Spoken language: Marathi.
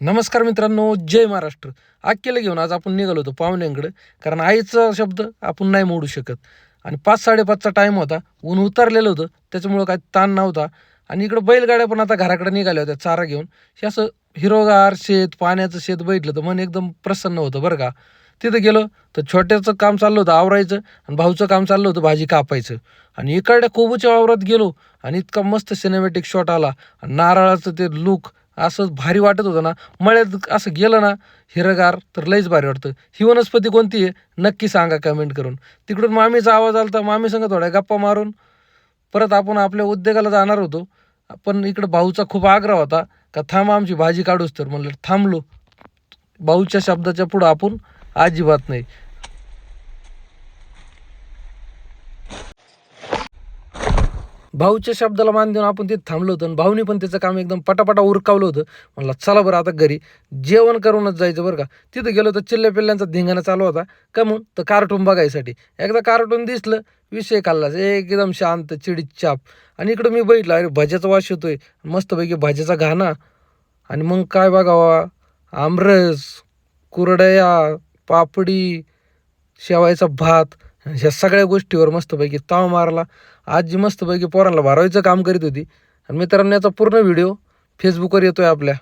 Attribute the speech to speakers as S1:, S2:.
S1: नमस्कार मित्रांनो जय महाराष्ट्र. आख्याला घेऊन आज आपण निघालो होतो पाहुण्यांकडे कारण आईचा शब्द आपण नाही मोडू शकत. आणि पाच साडेपाचचा टाईम होता ऊन उतरलेलं होतं त्याच्यामुळं काय ताण नव्हता. आणि इकडं बैलगाड्या पण आता घराकडे निघाल्या होत्या चारा घेऊन. हे असं हिरोगार शेत पाण्याचं शेत बघितलं तर मन एकदम प्रसन्न होतं बरं का. तिथं गेलो तर छोट्याचं काम चाललं होतं आवरायचं आणि भाऊचं काम चाललं होतं भाजी कापायचं. आणि इकडल्या कोबूच्या वावरात गेलो आणि इतका मस्त सिनेमॅटिक शॉट आला. आणि नारळाचं ते लुक असं भारी वाटत होतं ना. मळ्यात असं गेलं ना हिरगार तर लईच भारी वाटतं. ही वनस्पती कोणती आहे? नक्की सांगा कमेंट करून. तिकडून मामीचा आवाज आला तर मामी संग थोड्या गप्पा मारून. परत आपण आपल्या उद्योगाला जाणार होतो. पण इकडं भाऊचा खूप आग्रह होता का थांब आमची भाजी काढूच तर. म्हणलं थांबलो. भाऊच्या शब्दाच्या पुढं आपण अजिबात नाही. भाऊच्या शब्दाला मान देऊन आपण तिथे थांबलो होतो आणि भाऊनी पण त्याचं काम एकदम पटापटा उरकावलं होतं. म्हणलं चला बरं आता घरी. जेवण करूनच जायचं बरं का. तिथं गेलो तर चिल्ल्या पिल्ल्यांचा धिंगाणा चालू होता. का म्हणून? तर कार्टून बघायसाठी. एकदा कार्टून दिसलं विषय खाल्लाच एकदम शांत चिडीत चाप. आणि इकडं मी बघितलं अरे भाज्याचा वास येतोय. मस्तपैकी भाज्याचा घाणा. आणि मग काय बघावा? आमरस कुरडया पापडी शेवायचा भात. ह्या सगळ्या गोष्टीवर मस्तपैकी ताव मारला. आजी मस्तपैकी पोरांना भरवायचं काम करीत होती. आणि मित्रांनो याचा पूर्ण व्हिडिओ फेसबुकवर येतो आहे आपल्या.